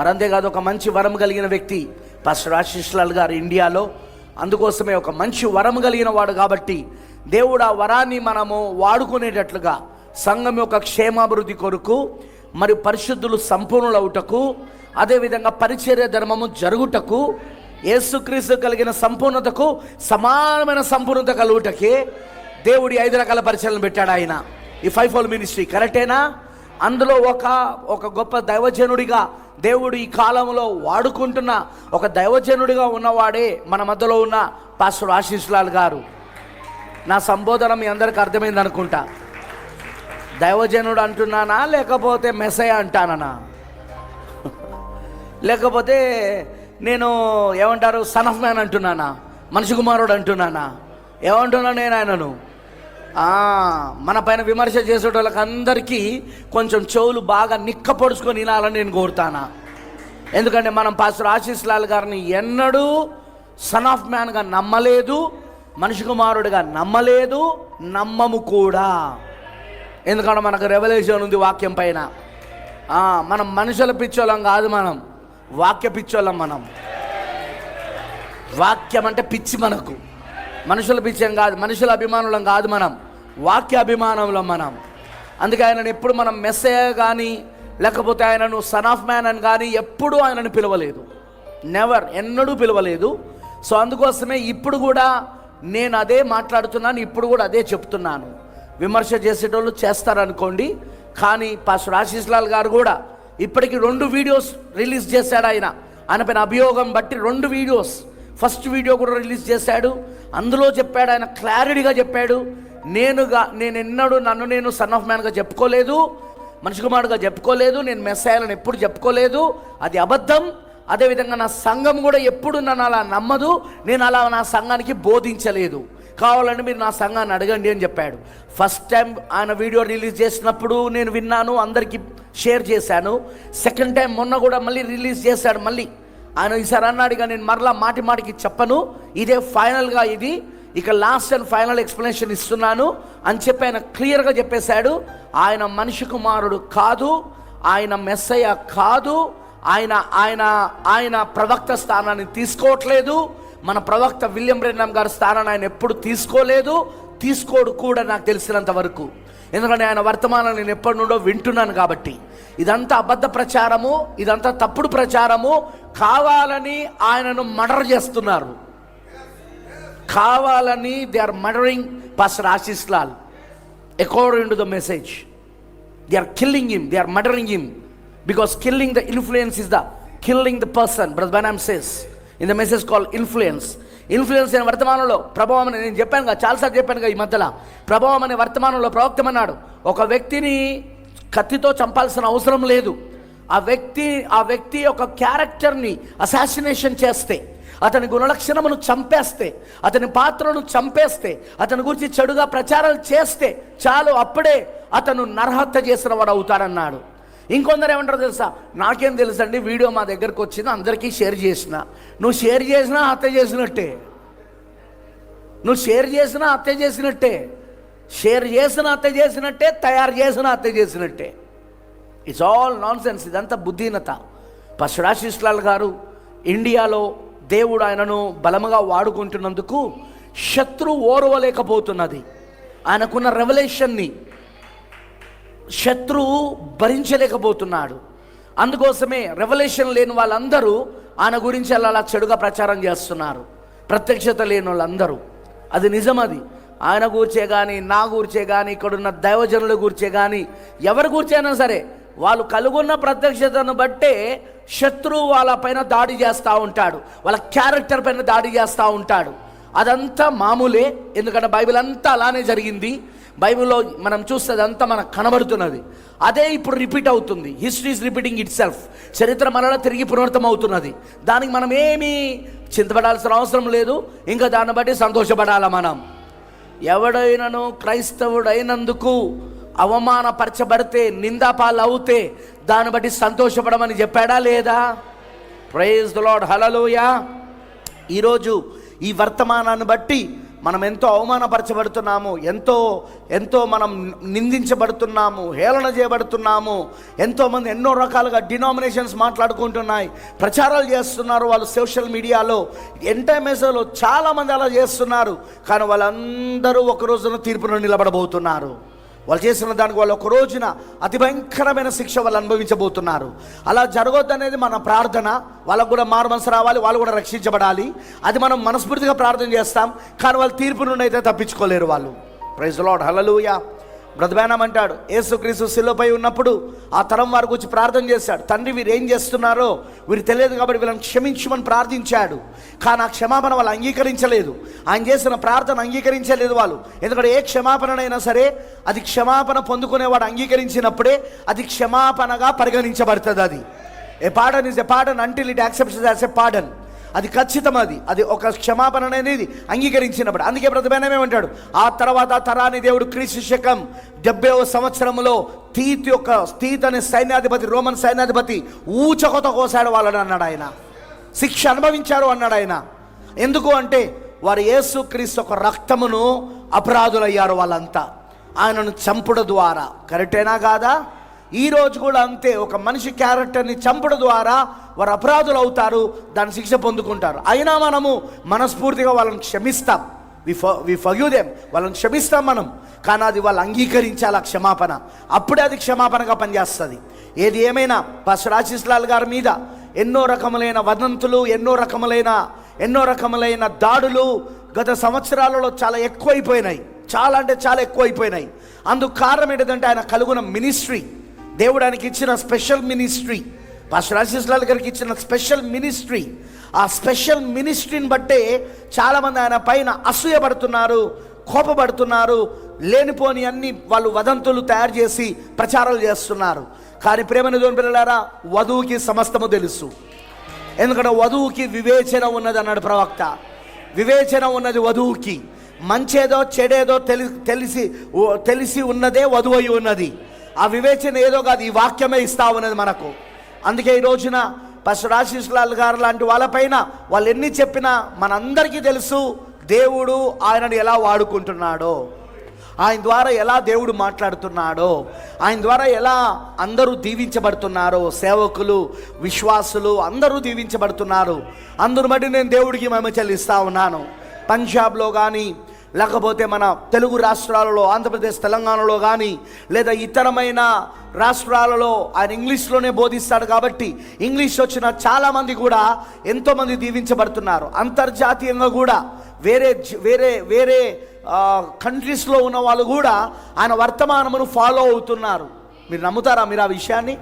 మరంతేకాదు అంతేకాదు ఒక మంచి వరం కలిగిన వ్యక్తి. పాస్టర్ ఆశీష్ లాల్ గారు ఇండియాలో అందుకోసమే ఒక మంచి వరం కలిగిన వాడు కాబట్టి దేవుడు ఆ వరాన్ని మనము వాడుకునేటట్లుగా సంఘం యొక్క క్షేమాభివృద్ధి కొరకు మరి పరిశుద్ధులు సంపూర్ణులవుటకు అదేవిధంగా పరిచర్య ధర్మము జరుగుటకు యేసుక్రీస్తు కలిగిన సంపూర్ణతకు సమానమైన సంపూర్ణత కలుగుటకే దేవుడి ఐదు రకాల పరిచయలను పెట్టాడు ఆయన. ఈ ఫైవ్ ఫోల్ మినిస్ట్రీ కరెక్టేనా? అందులో ఒక ఒక గొప్ప దైవజనుడిగా దేవుడు ఈ కాలంలో వాడుకుంటున్న ఒక దైవజనుడిగా ఉన్నవాడే మన మధ్యలో ఉన్న పాస్టర్ ఆశీస్లాల్ గారు. నా సంబోధన మీ అందరికి అర్థమైంది అనుకుంటా. దైవజనుడు అంటున్నానా లేకపోతే మెసయ అంటానా లేకపోతే నేను ఏమంటారు సన్ ఆఫ్ మ్యాన్ అంటున్నానా? మనిషి కుమారుడు అంటున్నానా? ఏమంటున్నా నేను ఆయనను? మన పైన విమర్శ చేసే వాళ్ళకి అందరికీ కొంచెం చెవులు బాగా నిక్కపొడుచుకొని వినాలని నేను కోరుతానా? ఎందుకంటే మనం పాస్టర్ ఆశీస్ లాల్ గారిని ఎన్నడూ సన్ ఆఫ్ మ్యాన్గా నమ్మలేదు మనిషి కుమారుడిగా నమ్మలేదు నమ్మము కూడా. ఎందుకంటే మనకు రెవల్యూషన్ ఉంది వాక్యం పైన. మనం మనుషుల పిచ్చోళ్ళం కాదు మనం. వాక్య పిచ్చోళ్ళం మనం. వాక్యం అంటే పిచ్చి మనకు. మనుషుల పిచ్చం కాదు మనుషుల అభిమానులం కాదు మనం. వాక్య అభిమానంలో మనం. అందుకే ఆయనను ఎప్పుడు మనం మెస్సయ్య కానీ లేకపోతే ఆయనను సన్ ఆఫ్ మ్యాన్ అని కానీ ఎప్పుడూ ఆయనను పిలవలేదు. నెవర్ ఎన్నడూ పిలవలేదు. సో అందుకోసమే ఇప్పుడు కూడా నేను అదే మాట్లాడుతున్నాను ఇప్పుడు కూడా అదే చెప్తున్నాను. విమర్శ చేసేటోళ్ళు చేస్తారనుకోండి కానీ పాస్టర్ ఆశీస్ లాల్ గారు కూడా ఇప్పటికి రెండు వీడియోస్ రిలీజ్ చేశాడు ఆయన. ఆయన పైన అభియోగం బట్టి రెండు వీడియోస్ ఫస్ట్ వీడియో కూడా రిలీజ్ చేశాడు. అందులో చెప్పాడు ఆయన క్లారిటీగా చెప్పాడు. నేనుగా నేను ఎన్నడూ నన్ను నేను సన్ ఆఫ్ మ్యాన్గా చెప్పుకోలేదు. మనిషి కుమారుడుగా చెప్పుకోలేదు నేను మెస్సాయాలని ఎప్పుడు చెప్పుకోలేదు. అది అబద్ధం. అదేవిధంగా నా సంఘం కూడా ఎప్పుడు నన్ను అలా నమ్మదు. నేను అలా నా సంఘానికి బోధించలేదు. కావాలంటే మీరు నా సంఘాన్ని అడగండి అని చెప్పాడు. ఫస్ట్ టైం ఆయన వీడియో రిలీజ్ చేసినప్పుడు నేను విన్నాను అందరికీ షేర్ చేశాను. సెకండ్ టైం మొన్న కూడా మళ్ళీ రిలీజ్ చేశాడు మళ్ళీ. ఆయన ఈసారి అన్నాడుగా నేను మరలా మాటి మాటికి చెప్పను. ఇదే ఫైనల్గా ఇది. ఇక లాస్ట్ అండ్ ఫైనల్ ఎక్స్ప్లెనేషన్ ఇస్తున్నాను. అని చెప్పి ఆయన క్లియర్గా చెప్పేశాడు. ఆయన మనిషి కుమారుడు కాదు. ఆయన మెస్సయ్య కాదు. ఆయన ఆయన ఆయన ప్రవక్త స్థానాన్ని తీసుకోవట్లేదు. మన ప్రవక్త విలియం బ్రెన్నాం గారి స్థానాన్ని ఆయన ఎప్పుడు తీసుకోలేదు. తీసుకోడు కూడా నాకు తెలిసినంత వరకు. ఎందుకంటే ఆయన వర్తమానం నేను ఎప్పటి నుండో వింటున్నాను కాబట్టి. ఇదంతా అబద్ధ ప్రచారము ఇదంతా తప్పుడు ప్రచారము. కావాలని ఆయనను మర్డర్ చేస్తున్నారు. కావాలని they are murdering pastor Ashish Lal according to the message they are killing him they are murdering him because killing the influence is the killing the person brother Banam says in the message call influence influence అనే వర్తమానంలో ప్రభావం అని నేను చెప్పాను కదా చాలాసార్లు చెప్పాను కదా ఈ మధ్యలో. ప్రభావం అనే వర్తమానంలో ప్రవక్తమన్నాడు ఒక వ్యక్తిని కత్తితో చంపాల్సిన అవసరం లేదు. ఆ వ్యక్తి ఆ వ్యక్తి యొక్క క్యారెక్టర్ని అసాసినేషన్ చేస్తే. అతని గుణలక్షణమును చంపేస్తే అతని పాత్రను చంపేస్తే అతని గురించి చెడుగా ప్రచారాలు చేస్తే చాలు అప్పుడే అతను నరహత్య చేసిన వాడు అవుతాడన్నాడు. ఇంకొందరు ఏమంటారు తెలుసా? నాకేం తెలుసండి వీడియో మా దగ్గరకు వచ్చింది అందరికీ షేర్ చేసిన. నువ్వు షేర్ చేసినా హత్య చేసినట్టే. నువ్వు షేర్ చేసినా హత్య చేసినట్టే. షేర్ చేసిన హత్య చేసినట్టే తయారు చేసిన హత్య చేసినట్టే. ఇట్స్ ఆల్ నాన్ సెన్స్ ఇదంతా బుద్ధిహీనత పశుడాశిష్లాల్ గారు ఇండియాలో దేవుడు ఆయనను బలముగా వాడుకుంటున్నందుకు శత్రు ఓర్వలేకపోతున్నది. ఆయనకున్న రెవల్యూషన్ని శత్రువు భరించలేకపోతున్నాడు. అందుకోసమే రెవల్యూషన్ లేని వాళ్ళందరూ ఆయన గురించి అలా అలా చెడుగా ప్రచారం చేస్తున్నారు. ప్రత్యక్షత లేని వాళ్ళందరూ. అది నిజం అది ఆయన గూర్చే కానీ నా గూర్చే కానీ ఇక్కడున్న దైవజనుల గూర్చే కానీ ఎవరి గూర్చైనా సరే వాళ్ళు కలుగున్న ప్రత్యక్షతను బట్టే శత్రువు వాళ్ళ పైన దాడి చేస్తూ ఉంటాడు. వాళ్ళ క్యారెక్టర్ పైన దాడి చేస్తూ ఉంటాడు. అదంతా మామూలే ఎందుకంటే బైబిల్ అంతా అలానే జరిగింది. బైబిల్లో మనం చూస్తే అదంతా మనకు కనబడుతున్నది. అదే ఇప్పుడు రిపీట్ అవుతుంది. History is repeating itself చరిత్ర మరలా తిరిగి పునరుత్తం అవుతున్నది దానికి మనం ఏమీ చింతపడాల్సిన అవసరం లేదు. ఇంకా దాన్ని బట్టి సంతోషపడాలా మనం? ఎవడైనను క్రైస్తవుడైనందుకు అవమానపరచబడితే నిందాపాలు అవుతే దాన్ని బట్టి సంతోషపడమని చెప్పాడా లేదా? ప్రైజ్ లాడ్ హలలోయ ఈరోజు ఈ వర్తమానాన్ని బట్టి మనం ఎంతో అవమానపరచబడుతున్నాము ఎంతో ఎంతో మనం నిందించబడుతున్నాము హేళన చేయబడుతున్నాము ఎంతోమంది ఎన్నో రకాలుగా డినామినేషన్స్ మాట్లాడుకుంటున్నాయి ప్రచారాలు చేస్తున్నారు వాళ్ళు సోషల్ మీడియాలో ఎంటైమేజలో చాలామంది అలా చేస్తున్నారు కానీ వాళ్ళందరూ ఒక రోజున తీర్పును నిలబడబోతున్నారు. వాళ్ళు చేసిన దానికి వాళ్ళు ఒక రోజున అతి భయంకరమైన శిక్ష వాళ్ళు అనుభవించబోతున్నారు. అలా జరగొద్దనేది మన ప్రార్థన. వాళ్ళకు కూడా మారు మనసు రావాలి వాళ్ళు కూడా రక్షించబడాలి. అది మనం మనస్ఫూర్తిగా ప్రార్థన చేస్తాం. కానీ వాళ్ళు తీర్పు నుండి అయితే తప్పించుకోలేరు వాళ్ళు. ప్రైజ్ లాడ్ హలలుయా బ్రతబేనం అంటాడు యేసుక్రీస్తు శిలువపై ఉన్నప్పుడు ఆ తరం వారి వచ్చి ప్రార్థన చేశాడు. తండ్రి వీరు ఏం చేస్తున్నారో వీరు తెలియదు కాబట్టి వీళ్ళని క్షమించమని ప్రార్థించాడు. కానీ ఆ క్షమాపణ వాళ్ళు అంగీకరించలేదు. ఆయన చేసిన ప్రార్థన అంగీకరించలేదు వాళ్ళు. ఎందుకంటే ఏ క్షమాపణనైనా సరే అది క్షమాపణ పొందుకునేవాడు అంగీకరించినప్పుడే అది క్షమాపణగా పరిగణించబడుతుంది అది. A pardon is a pardon until it accepts as a pardon అది ఖచ్చితం అది. అది ఒక క్షమాపణ అనేది అంగీకరించినప్పుడు. అందుకే బ్రతమైన ఏమంటాడు? ఆ తర్వాత తరాని దేవుడు క్రీస్తు శకం డెబ్బైవ సంవత్సరంలో తీత్ యొక్క తీత్ అనే సైన్యాధిపతి రోమన్ సైన్యాధిపతి ఊచకొత కోసాడు వాళ్ళని అన్నాడు ఆయన. శిక్ష అనుభవించారు అన్నాడు ఆయన. ఎందుకు అంటే వారు యేసుక్రీస్తు ఒక రక్తమును అపరాధులయ్యారు వాళ్ళంతా. ఆయనను చంపుడు ద్వారా. కరెక్టేనా కాదా? ఈ రోజు కూడా అంతే ఒక మనిషి క్యారెక్టర్ని చంపడం ద్వారా వారు అపరాధులు అవుతారు దాని శిక్ష పొందుకుంటారు. అయినా మనము మనస్ఫూర్తిగా వాళ్ళని క్షమిస్తాం. వి వి ఫగ్యూదేం వాళ్ళని క్షమిస్తాం మనం. కానీ అది వాళ్ళు అంగీకరించాలి ఆ క్షమాపణ? అప్పుడే అది క్షమాపణగా పనిచేస్తుంది. ఏది ఏమైనా పసు రాశిస్లాల్ గారి మీద ఎన్నో రకములైన వదంతులు ఎన్నో రకములైన ఎన్నో రకములైన దాడులు గత సంవత్సరాలలో చాలా ఎక్కువైపోయినాయి. చాలా అంటే చాలా ఎక్కువైపోయినాయి. అందుకు కారణం ఏంటంటే ఆయన కలుగున మినిస్ట్రీ. దేవుడానికి ఇచ్చిన స్పెషల్ మినిస్ట్రీ. పాస్టర్ లాల్ గారికి ఇచ్చిన స్పెషల్ మినిస్ట్రీ. ఆ స్పెషల్ మినిస్ట్రీని బట్టే చాలామంది ఆయన పైన అసూయపడుతున్నారు కోపపడుతున్నారు లేనిపోని అన్ని వాళ్ళు వదంతులు తయారు చేసి ప్రచారాలు చేస్తున్నారు. కానీ ప్రేమని దోని పిల్లలారా వధువుకి సమస్తము తెలుసు. ఎందుకంటే వధువుకి వివేచన ఉన్నది అన్నాడు ప్రవక్త. వివేచన ఉన్నది వధువుకి. మంచేదో చెడేదో తెలి తెలిసి తెలిసి ఉన్నదే వధువు అయి ఉన్నది. ఆ వివేచన ఏదో కాదు ఈ వాక్యమే ఇస్తా ఉన్నది మనకు. అందుకే ఈ రోజున పశురాశిస్లాల్ గారు లాంటి వాళ్ళపైన వాళ్ళు ఎన్ని చెప్పినా మనందరికీ తెలుసు దేవుడు ఆయనను ఎలా వాడుకుంటున్నాడో. ఆయన ద్వారా ఎలా దేవుడు మాట్లాడుతున్నాడో. ఆయన ద్వారా ఎలా అందరూ దీవించబడుతున్నారో. సేవకులు విశ్వాసులు అందరూ దీవించబడుతున్నారు. అందరు బట్టి నేను దేవుడికి మేము చెల్లిస్తా ఉన్నాను. పంజాబ్లో కానీ లేకపోతే మన తెలుగు రాష్ట్రాలలో ఆంధ్రప్రదేశ్ తెలంగాణలో కానీ లేదా ఇతరమైన రాష్ట్రాలలో ఆయన ఇంగ్లీష్లోనే బోధిస్తాడు కాబట్టి ఇంగ్లీష్ వచ్చిన చాలామంది కూడా ఎంతోమంది దీవించబడుతున్నారు. అంతర్జాతీయంగా కూడా వేరే జ- వేరే వేరే కంట్రీస్లో ఉన్న వాళ్ళు కూడా ఆయన వర్తమానమును ఫాలో అవుతున్నారు. మీరు నమ్ముతారా మీరు ఆ విషయాన్ని?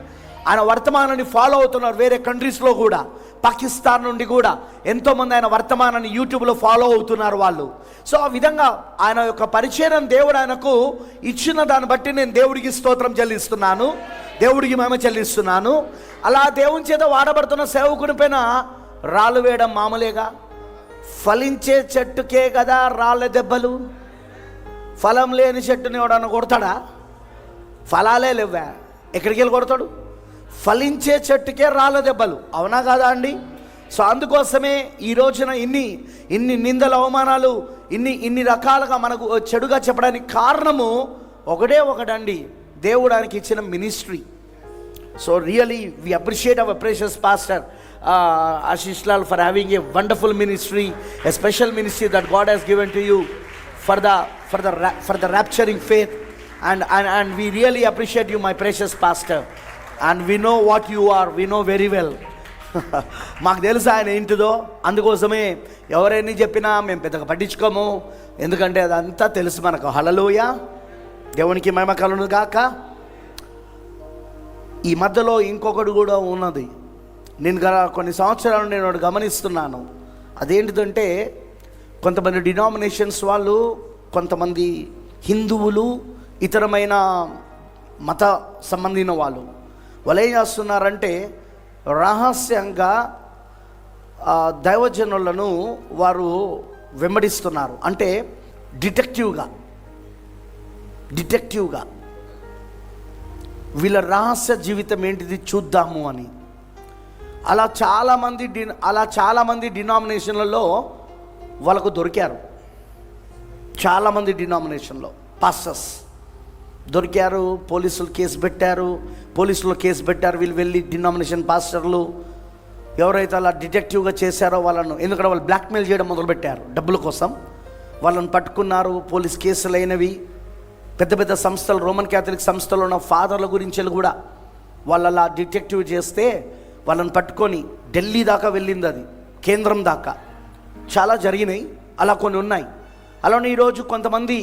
ఆయన వర్తమానాన్ని ఫాలో అవుతున్నారు వేరే కంట్రీస్లో కూడా. పాకిస్తాన్ నుండి కూడా. ఎంతోమంది ఆయన వర్తమానాన్ని యూట్యూబ్లో ఫాలో అవుతున్నారు వాళ్ళు. సో ఆ విధంగా ఆయన యొక్క పరిచయం దేవుడు ఆయనకు ఇచ్చిన దాన్ని బట్టి నేను దేవుడికి స్తోత్రం చెల్లిస్తున్నాను. దేవుడికి మేమ చెల్లిస్తున్నాను. అలా దేవుని చేత వాడబడుతున్న సేవకుని పైన రాళ్ళు వేయడం మామూలేగా. ఫలించే చెట్టుకే కదా రాళ్ళ దెబ్బలు. ఫలం లేని చెట్టుని ఎవడన్నా కొడతాడా? ఫలాలే లేవా ఎక్కడికి వెళ్ళి కొడతాడు? ఫలించే చెట్టుకే రాళ్ళ దెబ్బలు. అవునా కాదా అండి? సో అందుకోసమే ఈ రోజున ఇన్ని ఇన్ని నిందల అవమానాలు ఇన్ని ఇన్ని రకాలుగా మనకు చెడుగా చెప్పడానికి కారణము ఒకటే ఒకటండి. దేవుడానికి ఇచ్చిన ministry. So really we appreciate our precious pastor Ashish Lal for having a wonderful ministry a special ministry that God he's given to you for the for the for the rapturing faith. And and and we really appreciate you my precious pastor. And we know what you are we know very well మాకు తెలుసు ఆయన ఏంటిదో. అందుకోసమే ఎవరైనా చెప్పినా మేము పెద్దగా పట్టించుకోము. ఎందుకంటే అదంతా తెలుసు మనకు. హలలోయ దేవునికి మహిమ కలను గాక. ఈ మధ్యలో ఇంకొకటి కూడా ఉన్నది. నేను గల కొన్ని సంవత్సరాలు నేను గమనిస్తున్నాను. అదేంటిదంటే కొంతమంది డినామినేషన్స్ వాళ్ళు కొంతమంది హిందువులు ఇతరమైన మత సంబంధించిన వాళ్ళు. వాళ్ళు ఏం చేస్తున్నారంటే రహస్యంగా దైవజనులను వారు వెంబడిస్తున్నారు. అంటే డిటెక్టివ్గా డిటెక్టివ్గా. వీళ్ళ రహస్య జీవితం ఏంటిది చూద్దాము అని. అలా చాలామంది డి అలా చాలామంది డినామినేషన్లలో వాళ్ళకు దొరికారు. చాలామంది డినామినేషన్లో పాస్టర్స్. దొరికారు పోలీసులు కేసు పెట్టారు పోలీసులు కేసు పెట్టారు వీళ్ళు వెళ్ళి డినామినేషన్ పాస్టర్లు ఎవరైతే అలా డిటెక్టివ్గా చేశారో వాళ్ళను ఎందుకంటే వాళ్ళు బ్లాక్మెయిల్ చేయడం మొదలుపెట్టారు డబ్బుల కోసం. వాళ్ళని పట్టుకున్నారు పోలీస్ కేసులు అయినవి. పెద్ద పెద్ద సంస్థలు రోమన్ క్యాథలిక్ సంస్థలో ఉన్న ఫాదర్ల గురించి కూడా వాళ్ళు అలా డిటెక్టివ్ చేస్తే వాళ్ళని పట్టుకొని ఢిల్లీ దాకా వెళ్ళింది అది కేంద్రం దాకా. చాలా జరిగినాయి అలా కొన్ని ఉన్నాయి. అలానే ఈరోజు కొంతమంది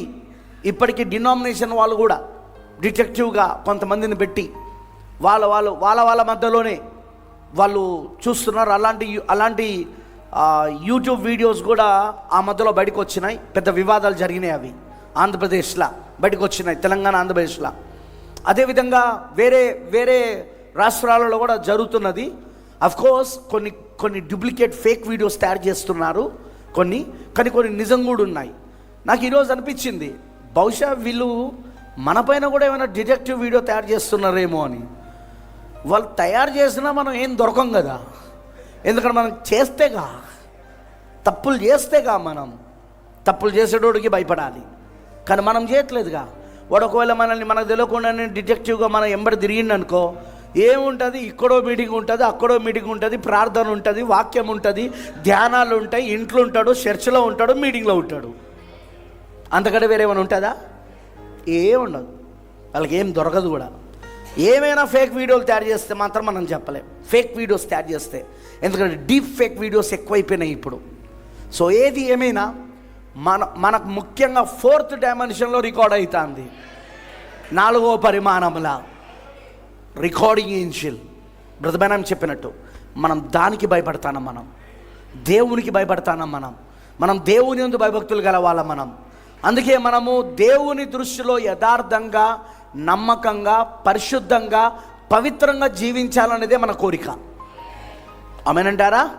ఇప్పటికీ డినామినేషన్ వాళ్ళు కూడా డిటెక్టివ్గా కొంతమందిని పెట్టి వాళ్ళ వాళ్ళు వాళ్ళ వాళ్ళ మధ్యలోనే వాళ్ళు చూస్తున్నారు. అలాంటి అలాంటి యూట్యూబ్ వీడియోస్ కూడా ఆ మధ్యలో బయటకు వచ్చినాయి పెద్ద వివాదాలు జరిగినాయి అవి. ఆంధ్రప్రదేశ్లో బయటకు వచ్చినాయి తెలంగాణ ఆంధ్రప్రదేశ్లో. అదేవిధంగా వేరే వేరే రాష్ట్రాలలో కూడా జరుగుతున్నది. కోర్స్ కొన్ని కొన్ని డూప్లికేట్ ఫేక్ వీడియోస్ తయారు చేస్తున్నారు కొన్ని కానీ కొన్ని నిజం కూడా ఉన్నాయి. నాకు ఈరోజు అనిపించింది బహుశా వీళ్ళు మన పైన కూడా ఏమైనా డిటెక్టివ్ వీడియో తయారు చేస్తున్నారేమో అని. వాళ్ళు తయారు చేసినా మనం ఏం దొరకం కదా. ఎందుకంటే మనం చేస్తేగా తప్పులు చేస్తేగా మనం తప్పులు చేసేటోడికి భయపడాలి. కానీ మనం చేయట్లేదుగా. వాడు ఒకవేళ మనల్ని మనకు తెలియకుండానే డిటెక్టివ్గా మనం ఎంబడి తిరిగిందనుకో ఏముంటుంది? ఇక్కడో మీటింగ్ ఉంటుంది అక్కడో మీటింగ్ ఉంటుంది ప్రార్థన ఉంటుంది వాక్యం ఉంటుంది ధ్యానాలు ఉంటాయి ఇంట్లో ఉంటాడు చర్చిలో ఉంటాడు మీటింగ్లో ఉంటాడు. అంతకంటే వేరే ఏమైనా ఉంటుందా? ఏముండదు. వాళ్ళకి ఏం దొరకదు కూడా. ఏమైనా ఫేక్ వీడియోలు తయారు చేస్తే మాత్రం మనం చెప్పలేం. ఫేక్ వీడియోస్ తయారు చేస్తే. ఎందుకంటే డీప్ ఫేక్ వీడియోస్ ఎక్కువైపోయినాయి ఇప్పుడు. సో ఏది ఏమైనా మన మనకు ముఖ్యంగా ఫోర్త్ డైమెన్షన్లో రికార్డ్ అవుతుంది నాలుగో పరిమాణంలా. రికార్డింగ్ ఏంజిల్ బ్రతమైనా చెప్పినట్టు మనం దానికి భయపడతానం మనం. దేవునికి భయపడతానం మనం. మనం దేవుని ఎందు భయభక్తులు గలవాళ్ళ మనం. అందుకే మనము దేవుని దృష్టిలో యథార్థంగా నమ్మకంగా పరిశుద్ధంగా పవిత్రంగా జీవించాలనేదే మన కోరిక. ఆమెనంటారా?